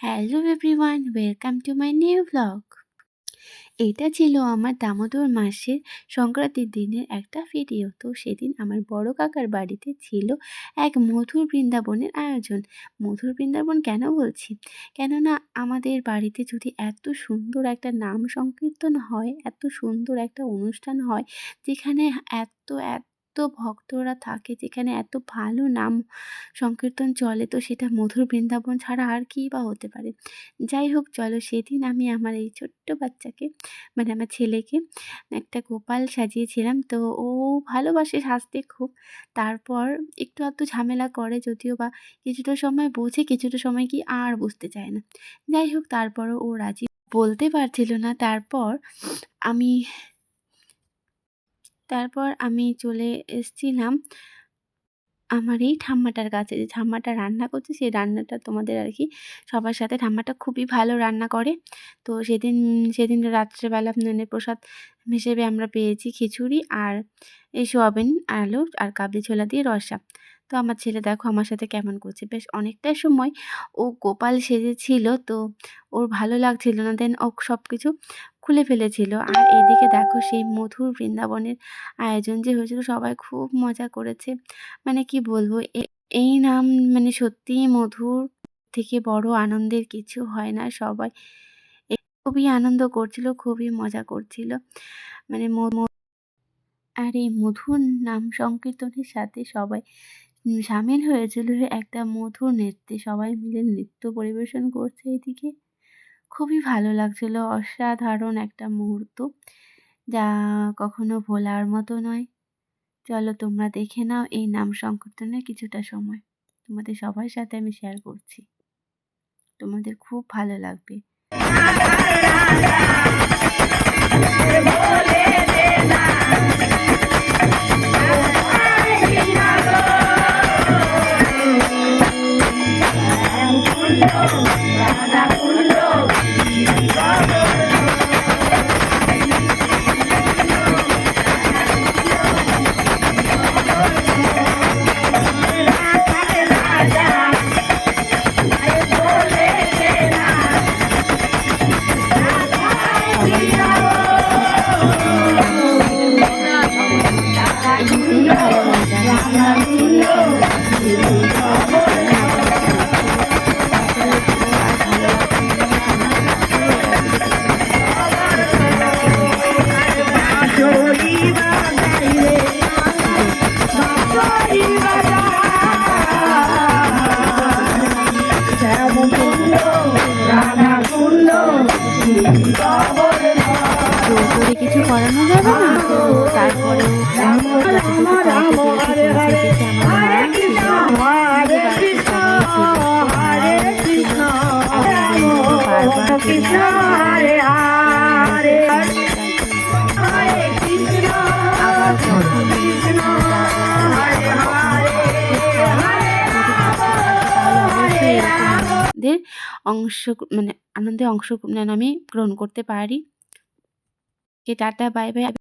Hello everyone welcome to my new blog এটা ছিল আমার দামোদর মাসের সংক্রান্তির দিনের একটা ভিডিও তো সেদিন আমার বড় কাকার বাড়িতে ছিল এক মধুর বৃন্দাবনের আয়োজন। মধুর বৃন্দাবন কেন বলছি? কেননা আমাদের বাড়িতে যদি এত সুন্দর একটা নাম সংকীর্তন হয়, এত সুন্দর একটা অনুষ্ঠান হয়, যেখানে এত এত ভক্তরা থাকে যেখানে এত ভালো নাম সংকীর্তন চলে, তো সেটা মধুর বৃন্দাবন ছাড়া আর কী বা হতে পারে? যাই হোক, চলো সেদিন আমি আমার এই ছোট্ট বাচ্চাকে মানে আমার ছেলেকে, একটা গোপাল সাজিয়েছিলাম। তো ও ভালোবাসে, সাজতে খুব। তারপর একটু আধটু ঝামেলা করে, যদিও বা কিছুটা সময় বোঝে, কিছুটা সময় কি আর বুঝতে চায় না। যাই হোক, তারপরও ও রাজি। বলতে পারছিল না। তারপর আমি তারপর আমি চলে এসছিলাম আমার এই ঠাম্মাটার কাছে। যে ঠাম্মাটা রান্না করছে, সেই রান্নাটা তোমাদের আর কি সবার সাথে। ঠাম্মাটা খুবই ভালো রান্না করে। তো সেদিন সেদিন রাত্রেবেলা মানে প্রসাদ হিসেবে আমরা পেয়েছি খিচুড়ি আর এই সোয়াবিন, আলু আর কাবলি ছোলা দিয়ে রসা। তো আমার ছেলে দেখো আমার সাথে কেমন করছে। বেশ অনেকটা সময় ও গোপাল সেজেছিল, তো ওর ভালো লাগছিল না। দেন ও সব কিছু খুলে ফেলেছিল। আর এদিকে দেখো সেই মধুর বৃন্দাবনের আয়োজন যে হয়েছিল, সবাই খুব মজা করেছে। মানে কি বলব এই নাম মানে সত্যিই মধুর থেকে বড় আনন্দের কিছু হয় না। সবাই খুবই আনন্দ করছিল, খুবই মজা করছিল। মানে আর এই মধুর নাম সংকীর্তনের সাথে সবাই সামিল হয়েছিল। একটা মধুর নৃত্যে সবাই মিলে নৃত্য পরিবেশন করছে এদিকে। খুবই ভালো লাগছিল। অসাধারণ একটা মুহূর্ত, যা কখনো ভোলার মতো নয়। চলো তোমরা দেখে নাও এই নাম সংকীর্তনের কিছুটা সময়। তোমাদের সবার সাথে আমি শেয়ার করছি। তোমাদের খুব ভালো লাগবে। করে কিছু করানো যাবে না তো অংশ মানে আনন্দে অংশ মানে আমি গ্রহণ করতে পারি। K tata bye bye.